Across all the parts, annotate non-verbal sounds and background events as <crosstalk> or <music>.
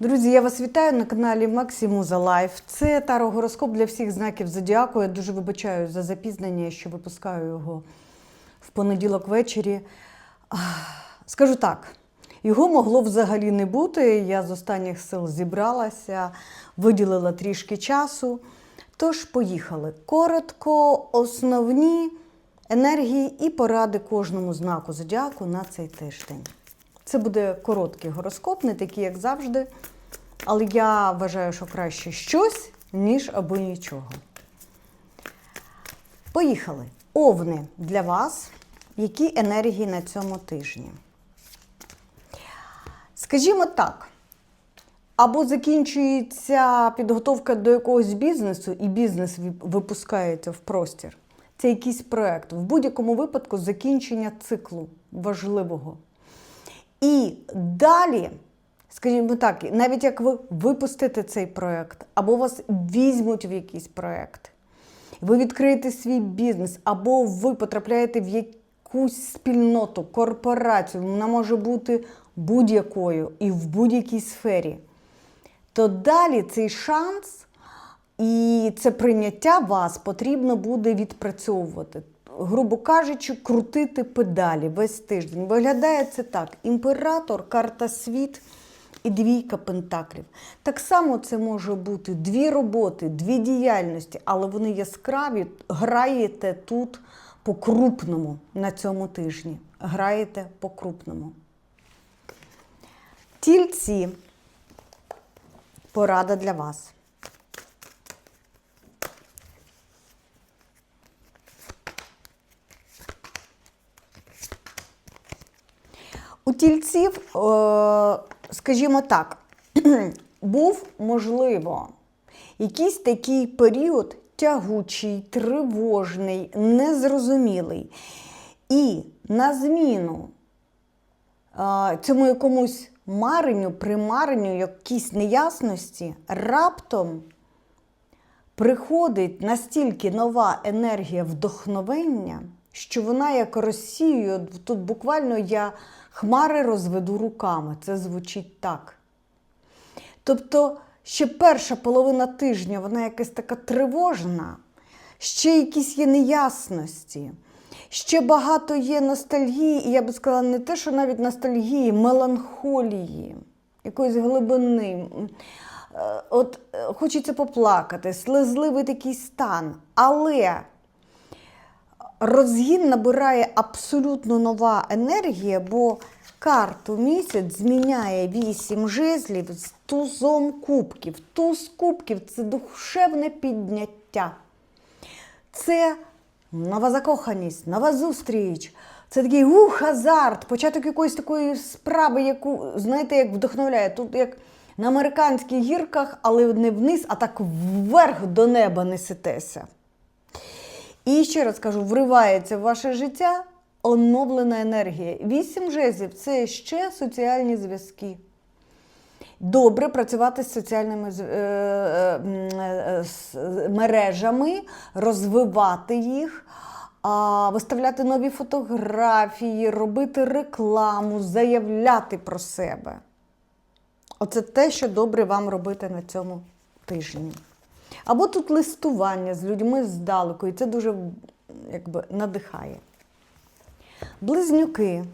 Друзі, я вас вітаю на каналі Максимуза Лайф. Це таро-гороскоп для всіх знаків Зодіаку. Я дуже вибачаю за запізнення, що випускаю його в понеділок ввечері. Скажу так, його могло взагалі не бути. Я з останніх сил зібралася, виділила трішки часу. Тож, поїхали. Коротко, основні енергії і поради кожному знаку зодіаку на цей тиждень. Це буде короткий гороскоп, не такий, як завжди. Але я вважаю, що краще щось, ніж або нічого. Поїхали. Овни для вас. Які енергії на цьому тижні? Скажімо так, або закінчується підготовка до якогось бізнесу, і бізнес випускається в простір. Це якийсь проект. В будь-якому випадку закінчення циклу важливого. І далі, скажімо так, навіть як ви випустите цей проект, або вас візьмуть в якийсь проект, ви відкриєте свій бізнес, або ви потрапляєте в якусь спільноту, корпорацію, вона може бути будь-якою і в будь-якій сфері, то далі цей шанс і це прийняття вас потрібно буде відпрацьовувати. Грубо кажучи, крутити педалі весь тиждень. Виглядає це так: імператор, карта світ і двійка пентаклів. Так само це може бути дві роботи, дві діяльності, але вони яскраві. Граєте тут по-крупному на цьому тижні. Граєте по-крупному. Тільці. Порада для вас. У тільців, е, скажімо так, <clears throat> був можливо якийсь такий період тягучий, тривожний, незрозумілий. І на зміну е, цьому якомусь маренню, примаренню, якійсь неясності, раптом приходить настільки нова енергія вдохновення, що вона як розсіює, тут буквально я хмари розведу руками. Це звучить так. Тобто, ще перша половина тижня вона якась така тривожна, ще якісь є неясності, ще багато є ностальгії, і я би сказала, не те, що навіть ностальгії, меланхолії, якоїсь глибини. Е, От е, хочеться поплакати, слезливий такий стан. Але розгін набирає абсолютно нова енергія, бо карту місяць зміняє вісім жезлів з тузом кубків. Туз кубків це душевне підняття. Це нова закоханість, нова зустріч. Це такий ух, азарт, початок якоїсь такої справи, яку, знаєте, як вдохновляє. Тут як на американських гірках, але не вниз, а так вверх до неба несетеся. І ще раз кажу, вривається в ваше життя оновлена енергія. Вісім жезлів це ще соціальні зв'язки. Добре працювати з соціальними е, е, мережами, розвивати їх, виставляти нові фотографії, робити рекламу, заявляти про себе. Оце те, що добре вам робити на цьому тижні. Або тут листування з людьми здалеку, і це дуже якби, надихає. Близнюки.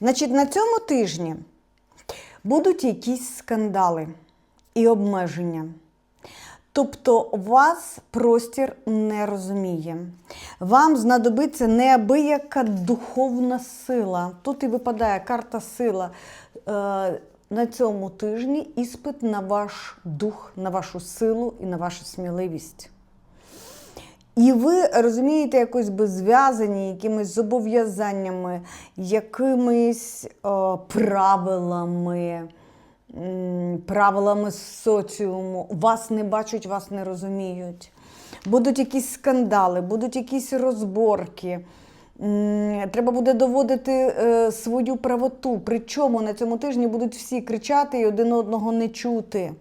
Значить, на цьому тижні будуть якісь скандали і обмеження. Тобто вас простір не розуміє. Вам знадобиться неабияка духовна сила. Тут і випадає карта сила. Е, на цьому тижні іспит на ваш дух, на вашу силу і на вашу сміливість. І ви розумієте, якось би зв'язані якимись зобов'язаннями, якимись е, правилами, правилами соціуму. Вас не бачать, вас не розуміють. Будуть якісь скандали, будуть якісь розборки. Треба буде доводити е, свою правоту. Причому на цьому тижні будуть всі кричати і один одного не чути.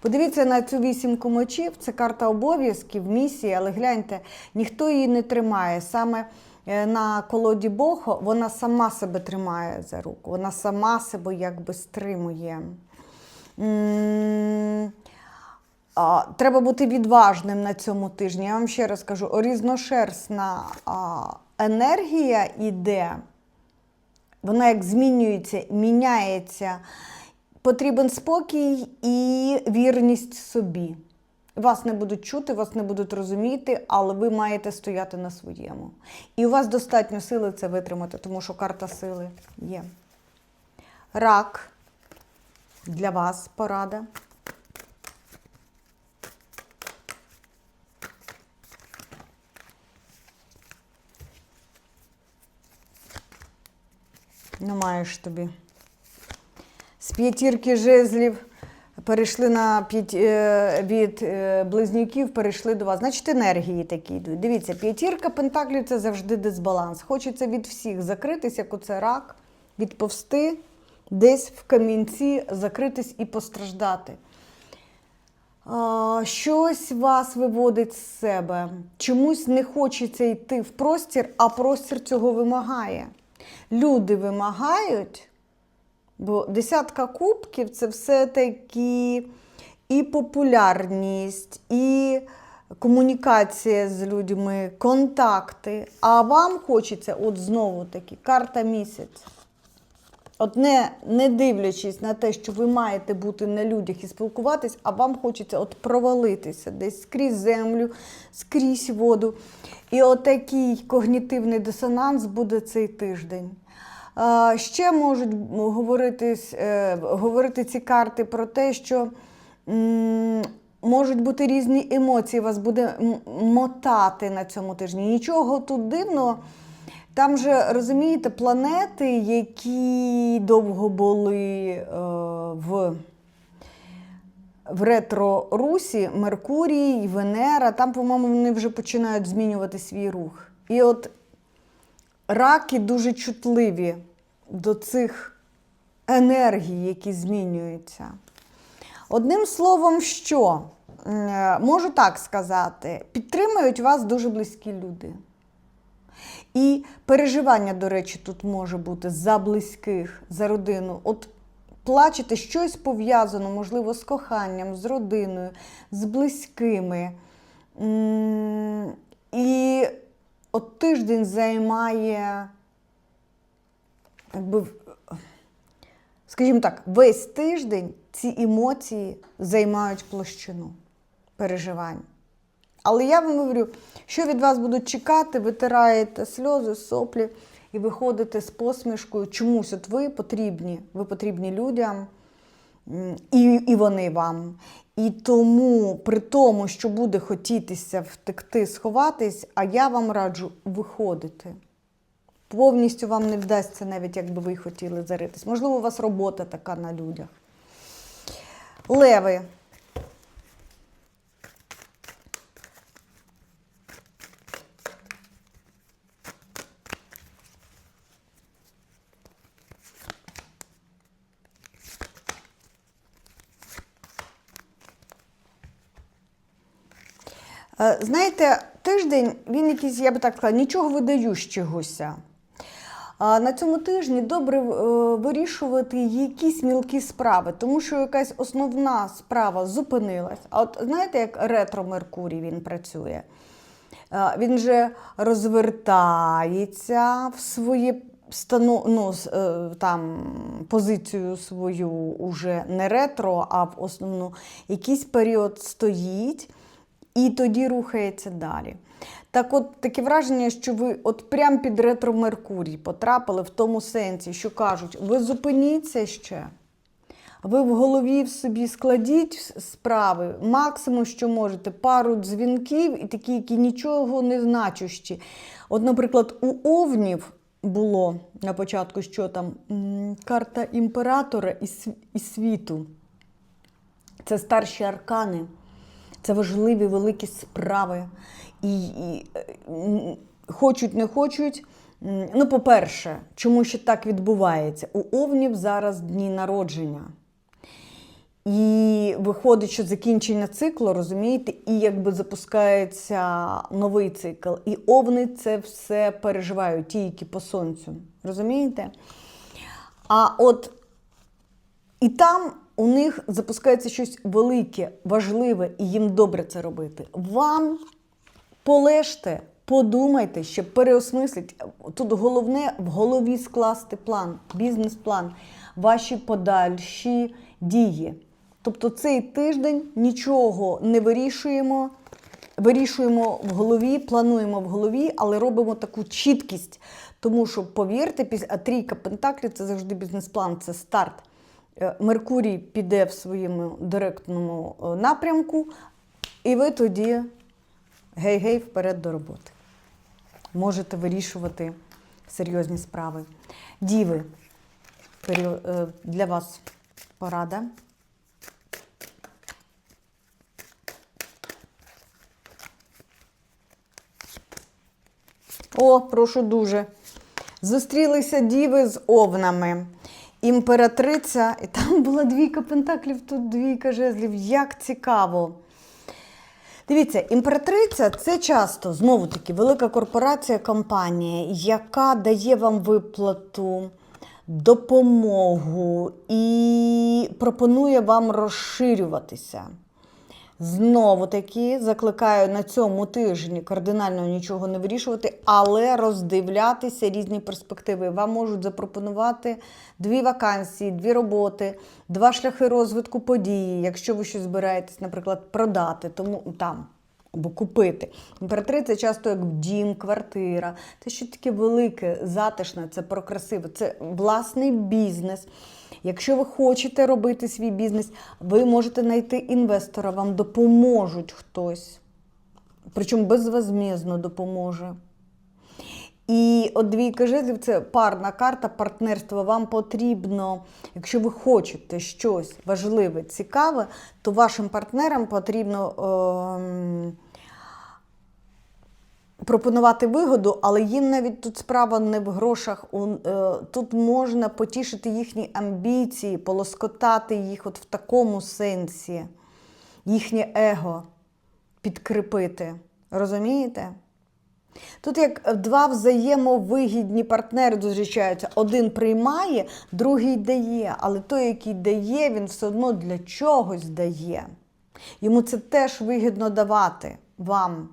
Подивіться на цю вісімку мечів, це карта обов'язків, місії, але гляньте, ніхто її не тримає. Саме на колоді Бога вона сама себе тримає за руку, вона сама себе якби стримує. Треба бути відважним на цьому тижні. Я вам ще раз кажу, різношерстна енергія іде, вона як змінюється, міняється. Потрібен спокій і вірність собі. Вас не будуть чути, вас не будуть розуміти, але ви маєте стояти на своєму. І у вас достатньо сили це витримати, тому що карта сили є. Рак для вас порада. Ну, маєш тобі. З п'ятірки жезлів перейшли на п'ять, е, від е, близнюків, перейшли до вас. Значить, енергії такі йдуть. Дивіться, п'ятірка пентаклів це завжди дисбаланс. Хочеться від всіх закритись, як оце рак, відповсти, десь в камінці закритись і постраждати. Щось вас виводить з себе. Чомусь не хочеться йти в простір, а простір цього вимагає. Люди вимагають, бо десятка кубків це все-таки і популярність, і комунікація з людьми, контакти. А вам хочеться, от знову таки, карта місяць. От не, не дивлячись на те, що ви маєте бути на людях і спілкуватись, а вам хочеться от провалитися десь скрізь землю, скрізь воду. І отакий когнітивний дисонанс буде цей тиждень. Ще можуть говоритись, е, говорити ці карти про те, що можуть бути різні емоції, вас буде мотати на цьому тижні. Нічого тут дивного. Там же, розумієте, планети, які довго були е, в, в ретро-русі, Меркурій, Венера, там, по-моєму, вони вже починають змінювати свій рух. І от раки дуже чутливі до цих енергій, які змінюються. Одним словом, що Е, можу так сказати, підтримують вас дуже близькі люди. І переживання, до речі, тут може бути за близьких, за родину. От плачете щось пов'язано, можливо, з коханням, з родиною, з близькими. І от тиждень займає, якби, скажімо так, весь тиждень ці емоції займають площину переживань. Але я вам говорю, що від вас будуть чекати, витираєте сльози, соплі і виходите з посмішкою. Чомусь от ви потрібні, ви потрібні людям, і, і вони вам. І тому, при тому, що буде хотітися втекти, сховатись, а я вам раджу виходити. Повністю вам не вдасться, навіть якби ви хотіли заритись. Можливо, у вас робота така на людях. Леви. Знаєте, тиждень він якийсь, я би так сказала, нічого видаючогося. На цьому тижні добре е, вирішувати якісь мілкі справи, тому що якась основна справа зупинилась. А от знаєте, як ретро Меркурій він працює? Е, Він же розвертається в своє стану, ну, е, там, позицію свою уже не ретро, а в основну якийсь період стоїть і тоді рухається далі. Так от таке враження, що ви от прямо під ретро Меркурій потрапили в тому сенсі, що кажуть, ви зупиніться ще. Ви в голові в собі складіть справи, максимум, що можете, пару дзвінків і такі, які нічого не значущі. От, наприклад, у Овнів було на початку, що там карта імператора і світу. Це старші аркани, це важливі великі справи. І, і е, хочуть, не хочуть. Ну, по-перше, чому ще так відбувається? У Овнів зараз дні народження. І виходить, що закінчення циклу, розумієте, і якби запускається новий цикл. І овни це все переживають, ті, які по сонцю. Розумієте? А от і там у них запускається щось велике, важливе, і їм добре це робити. Вам полежте, подумайте, щоб переосмислити. Тут головне в голові скласти план, бізнес-план, ваші подальші дії. Тобто цей тиждень нічого не вирішуємо. Вирішуємо в голові, плануємо в голові, але робимо таку чіткість. Тому що, повірте, після трійка Пентаклів це завжди бізнес-план, це старт. Е, Меркурій піде в своєму директному е, напрямку, і ви тоді гей-гей вперед до роботи. Можете вирішувати серйозні справи. Діви, е, для вас порада. О, прошу дуже. Зустрілися діви з овнами. Імператриця, і там була двійка пентаклів, тут двійка жезлів. Як цікаво. Дивіться, імператриця це часто знову таки велика корпорація, компанія, яка дає вам виплату, допомогу і пропонує вам розширюватися. Знову таки закликаю на цьому тижні кардинально нічого не вирішувати, але роздивлятися різні перспективи. Вам можуть запропонувати дві вакансії, дві роботи, два шляхи розвитку події, якщо ви щось збираєтесь, наприклад, продати, тому там. Або купити. Імператриця часто як дім, квартира. Те, що таке велике, затишне, це про красиве, це власний бізнес. Якщо ви хочете робити свій бізнес, ви можете знайти інвестора, вам допоможуть хтось. Причому безвозмізно допоможе. І от двійка жезлів це парна карта партнерства. Вам потрібно, якщо ви хочете щось важливе, цікаве, то вашим партнерам потрібно ем, пропонувати вигоду, але їм навіть тут справа не в грошах. Е, Тут можна потішити їхні амбіції, полоскотати їх от в такому сенсі, їхнє его підкріпити. Розумієте? Тут як два взаємовигідні партнери зустрічаються. Один приймає, другий дає. Але той, який дає, він все одно для чогось дає. Йому це теж вигідно давати вам.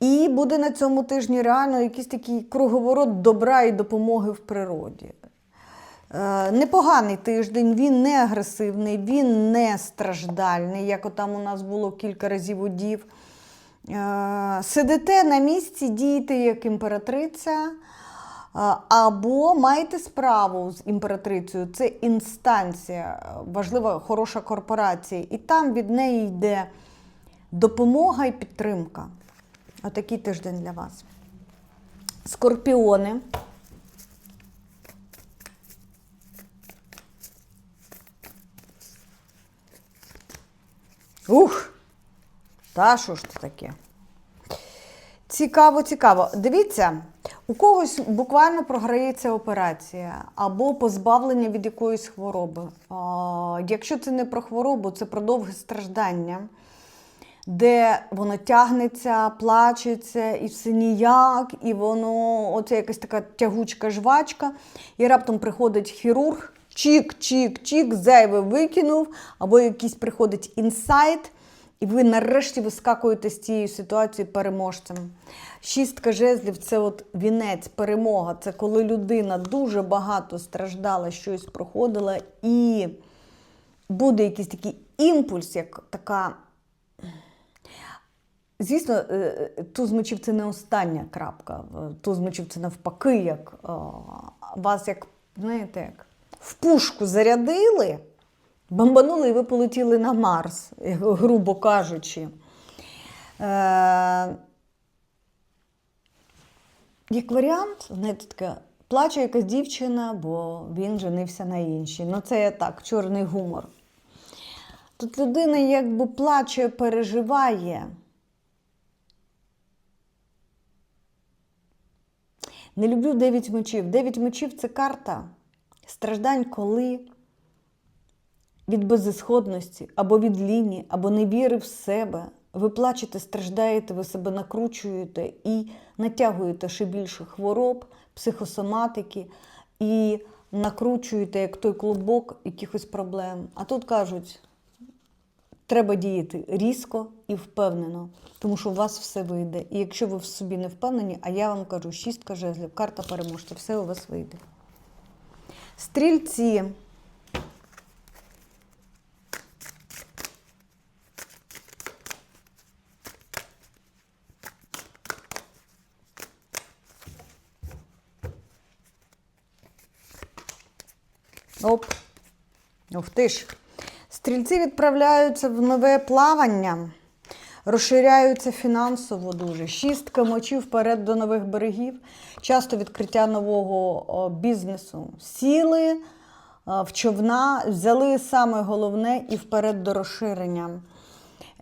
І буде на цьому тижні реально якийсь такий круговорот добра і допомоги в природі. Е, Непоганий тиждень, він не агресивний, він не страждальний, як там у нас було кілька разів удів. Е, Сидите на місці, дієте як імператриця, е, або маєте справу з імператрицею. Це інстанція, важлива, хороша корпорація, і там від неї йде допомога і підтримка. Отакий тиждень для вас. Скорпіони. Ух! Та що ж це таке? Цікаво, цікаво. Дивіться, у когось буквально програється операція або позбавлення від якоїсь хвороби. Якщо це не про хворобу, це про довге страждання, де воно тягнеться, плачеться, і все ніяк, і воно, оце якась така тягучка жвачка, і раптом приходить хірург, чік-чік-чік, зайве викинув, або якийсь приходить інсайт. І ви нарешті вискакуєте з цієї ситуації переможцем. Шістка жезлів це от вінець, перемога. Це коли людина дуже багато страждала, щось проходила, і буде якийсь такий імпульс, як така. Звісно, е, туз мечів це не остання крапка. Е, Туз мечів це навпаки, як е, вас, як, знаєте, як в пушку зарядили. Бомбанули і ви полетіли на Марс, грубо кажучи. Е, як варіант, знаєте, таке, плаче якась дівчина, бо він женився на іншій. Ну, це так, чорний гумор. Тут людина якби плаче, переживає. Не люблю дев'ять мечів. Дев'ять мечів це карта страждань, коли від безісходності, або від ліні, або невіри в себе. Ви плачете, страждаєте, ви себе накручуєте і натягуєте ще більше хвороб, психосоматики і накручуєте, як той клубок, якихось проблем. А тут кажуть, треба діяти різко і впевнено, тому що у вас все вийде. І якщо ви в собі не впевнені, а я вам кажу, шістка жезлів, карта переможця, все у вас вийде. Стрільці. Оп. Ух ти ж. Стрільці відправляються в нове плавання, розширяються фінансово дуже. Шістка мочів вперед до нових берегів, часто відкриття нового бізнесу. Сіли е, в човна, взяли саме головне і вперед до розширення.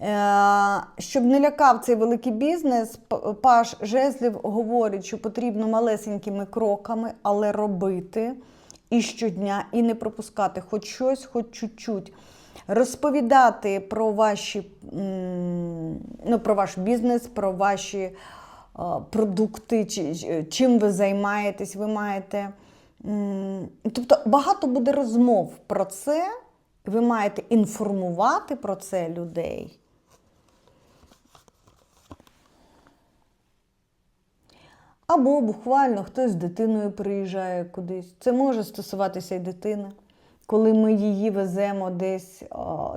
Е, Щоб не лякав цей великий бізнес, Паш Жезлів говорить, що потрібно малесенькими кроками, але робити і щодня, і не пропускати хоч щось, хоч чуть-чуть. Розповідати про ваші ну, про ваш бізнес, про ваші е, продукти, чи- чи- чим ви займаєтесь, ви маєте. Тобто багато буде розмов про це, ви маєте інформувати про це людей. Або буквально хтось з дитиною приїжджає кудись. Це може стосуватися і дитини, коли ми її веземо десь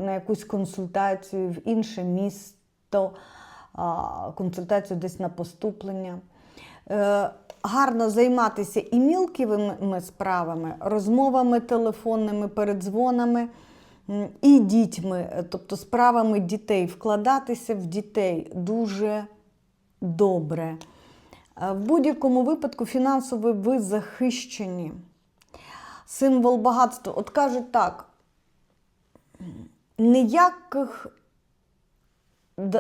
на якусь консультацію в інше місто, консультацію десь на поступлення. Е, гарно займатися і мілкими справами, розмовами телефонними, передзвонами. І дітьми, е, тобто справами дітей, вкладатися в дітей дуже добре. Е, В будь-якому випадку фінансово ви захищені. Символ багатства. От кажуть так, ніяких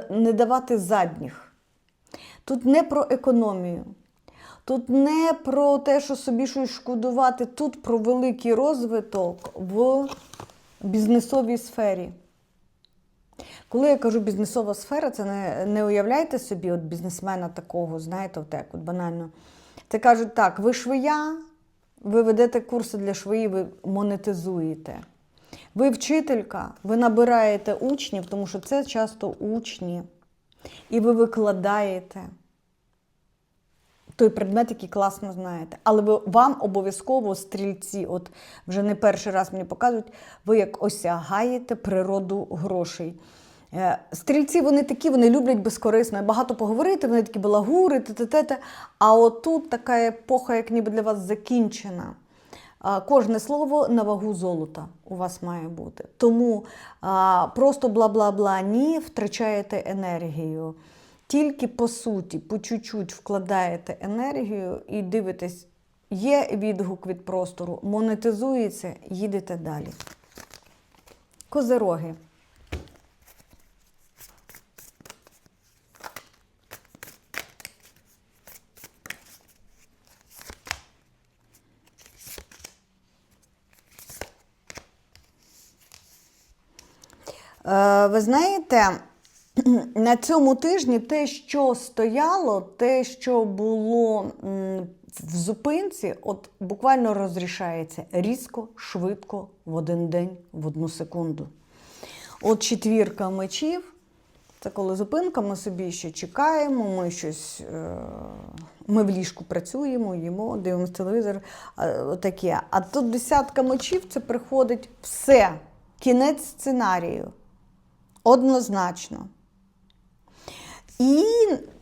не давати задніх. Тут не про економію. Тут не про те, що собі щось шкодувати, тут про великий розвиток в бізнесовій сфері. Коли я кажу бізнесова сфера, це не, не уявляйте собі от бізнесмена такого, знаєте, от як от банально. Це кажуть так: ви швия, ви ведете курси для швої, ви монетизуєте. Ви вчителька, ви набираєте учнів, тому що це часто учні. І ви викладаєте той предмет, який класно знаєте. Але ви, вам обов'язково стрільці, от вже не перший раз мені показують, ви як осягаєте природу грошей. Е, Стрільці вони такі, вони люблять безкорисно. Багато поговорити, вони такі балагури, те-те-те. А отут така епоха, як ніби для вас закінчена. Кожне слово на вагу золота у вас має бути. Тому просто бла-бла-бла ні, втрачаєте енергію. Тільки по суті, по чуть-чуть вкладаєте енергію і дивитесь, є відгук від простору, монетизується, їдете далі. Козероги. Е, Ви знаєте, <clears throat> на цьому тижні те, що стояло, те, що було в зупинці, от буквально розрішається різко, швидко, в один день, в одну секунду. От четвірка мечів. Це коли зупинка, ми собі ще чекаємо, ми щось. Е, ми в ліжку працюємо, їмо, дивимося телевізор. Таке. А тут десятка мечів це приходить все. Кінець сценарію. Однозначно. І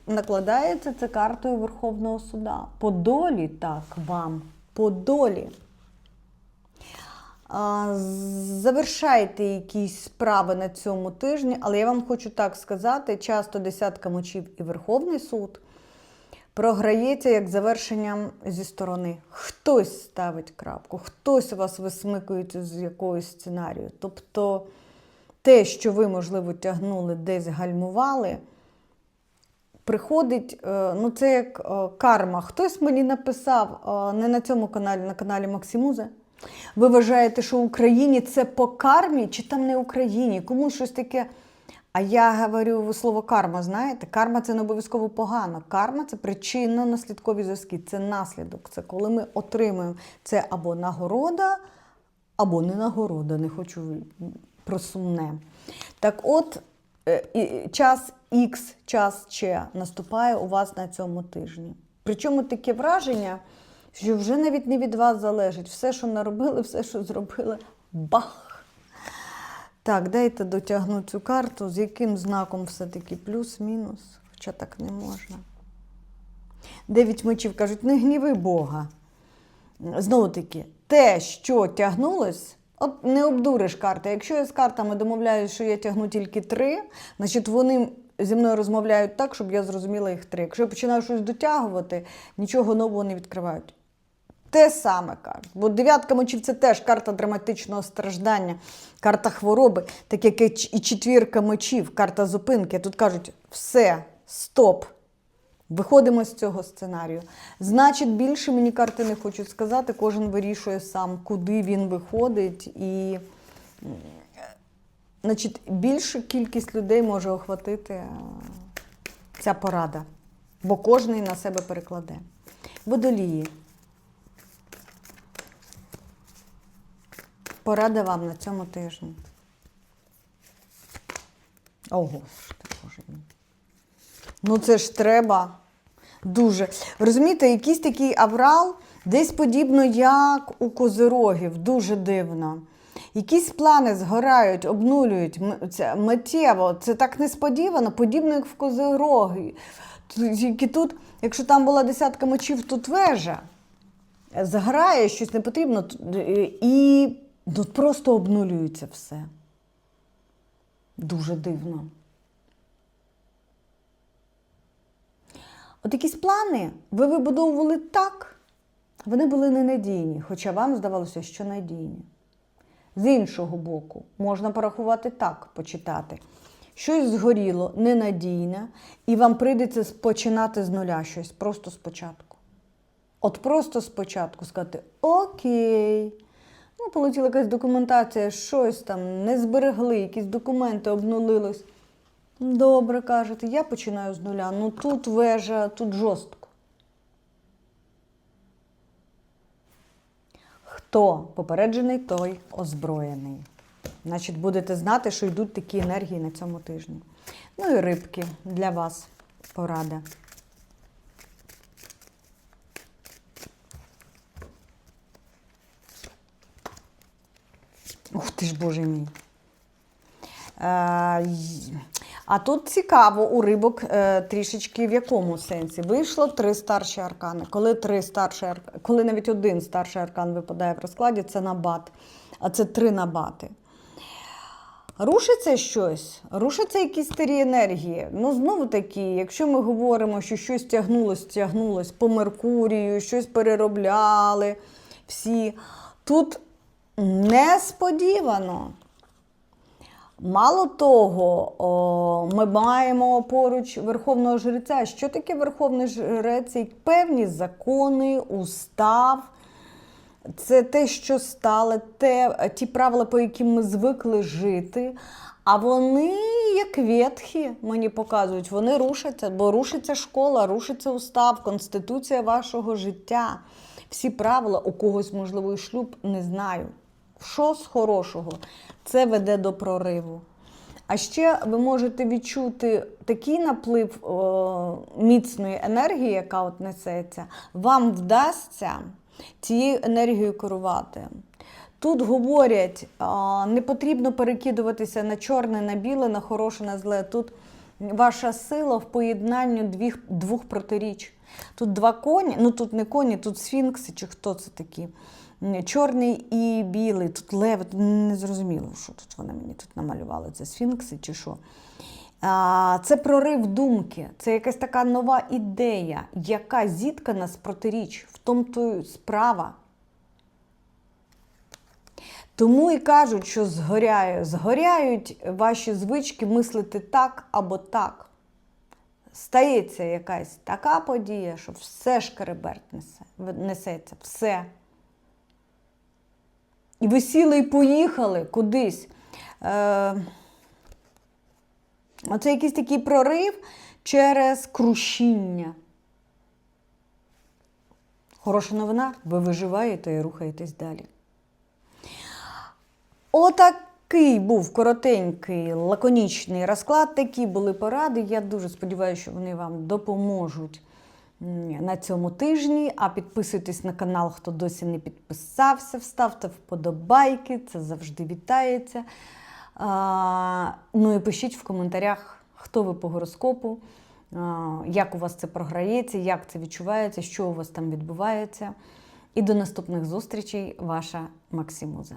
накладається це картою Верховного суда. По долі так вам, по долі. Завершайте якісь справи на цьому тижні, але я вам хочу так сказати: часто десятка мочів і Верховний суд програється як завершенням зі сторони. Хтось ставить крапку, хтось у вас висмикується з якогось сценарію. Тобто те, що ви, можливо, тягнули, десь гальмували, приходить, е, ну це як е, карма. Хтось мені написав е, не на цьому каналі, на каналі Максимузе. Ви вважаєте, що в Україні це по кармі, чи там не Україні? Комусь щось таке. А я говорю слово карма, знаєте? Карма це не обов'язково погано. Карма це причинно-наслідкові зв'язки, це наслідок. Це коли ми отримуємо це або нагорода, або не нагорода. Не хочу про сумне. Так от, е, час Х, час Ч наступає у вас на цьому тижні. Причому таке враження, що вже навіть не від вас залежить. Все, що наробили, все, що зробили, бах! Так, дайте дотягну цю карту, з яким знаком все-таки плюс-мінус, хоча так не можна. Дев'ять мечів кажуть, не гніви Бога. Знову таки, те, що тягнулось, от не обдуриш карти. Якщо я з картами домовляюсь, що я тягну тільки три, значить вони зі мною розмовляють так, щоб я зрозуміла їх три. Якщо я починаю щось дотягувати, нічого нового не відкривають. Те саме кажуть. Бо дев'ятка мечів це теж карта драматичного страждання, карта хвороби, так як і четвірка мечів, карта зупинки. Тут кажуть, все, стоп. Виходимо з цього сценарію. Значить, більше мені карти не хочуть сказати. Кожен вирішує сам, куди він виходить. І значить, більшу кількість людей може охватити е, ця порада, бо кожен на себе перекладе. Водолії. Порада вам на цьому тижні. О, Господи, Боже мій. Ну це ж треба дуже. Розумієте, якийсь такий аврал, десь подібно, як у козирогів, дуже дивно. Якісь плани згорають, обнулюють це миттєво. Це так несподівано, подібно як в козироги. Тільки тут, якщо там була десятка мечів, тут вежа. Зграє щось не потрібно, е, і ну, просто обнулюється все. Дуже дивно. От якісь плани ви вибудовували так, вони були ненадійні, хоча вам здавалося, що надійні. З іншого боку, можна порахувати так, почитати. Щось згоріло, ненадійне, і вам прийдеться починати з нуля щось, просто спочатку. От просто спочатку сказати Окей. Ну, полетіла якась документація, щось там не зберегли, якісь документи обнулились. Добре, кажете, я починаю з нуля. Ну тут вежа, тут жорстко. Хто попереджений, той озброєний. Значить, будете знати, що йдуть такі енергії на цьому тижні. Ну і рибки для вас порада. Ух ти ж, боже мій. А тут цікаво у рибок е, трішечки в якому сенсі. Вийшло три старші аркани. Коли три старші арк- коли навіть один старший аркан випадає в розкладі, це набат. А це три набати. Рушиться щось, рушаться якісь старі енергії. Ну, знову таки, якщо ми говоримо, що щось тягнулось, тягнулось по Меркурію, щось переробляли всі. Тут несподівано. Мало того, ми маємо поруч Верховного Жреця. Що таке Верховний Жрець? Це певні закони, устав. Це те, що стало, те, ті правила, по яким ми звикли жити. А вони, як ветхі, мені показують, вони рушаться, бо рушиться школа, рушиться устав, конституція вашого життя. Всі правила, у когось, можливо, і шлюб, не знаю. Що з хорошого? Це веде до прориву. А ще ви можете відчути такий наплив о, міцної енергії, яка от несеться, вам вдасться цією енергією керувати. Тут говорять, а, не потрібно перекидуватися на чорне, на біле, на хороше, на зле. Тут ваша сила в поєднанні двох, двох протиріч. Тут два коні, ну тут не коні, тут сфінкси, чи хто це такі. Чорний і білий, тут лев, не зрозуміло, що тут вони мені тут намалювали. Це сфінкси чи що. Це прорив думки, це якась така нова ідея, яка зіткана з протиріч, в тому то справа. Тому і кажуть, що згоряє, згоряють ваші звички мислити так або так. Стається якась така подія, що все шкереберть несе, несеться, все. І ви сіли і поїхали кудись. Е, Оце якийсь такий прорив через крушіння. Хороша новина, ви виживаєте і рухаєтесь далі. Отакий був коротенький, лаконічний розклад. Такі були поради. Я дуже сподіваюся, що вони вам допоможуть на цьому тижні. А підписуйтесь на канал, хто досі не підписався, вставте вподобайки, це завжди вітається. А, ну і пишіть в коментарях, хто ви по гороскопу, а, як у вас це програється, як це відчувається, що у вас там відбувається. І до наступних зустрічей, ваша Максимуза.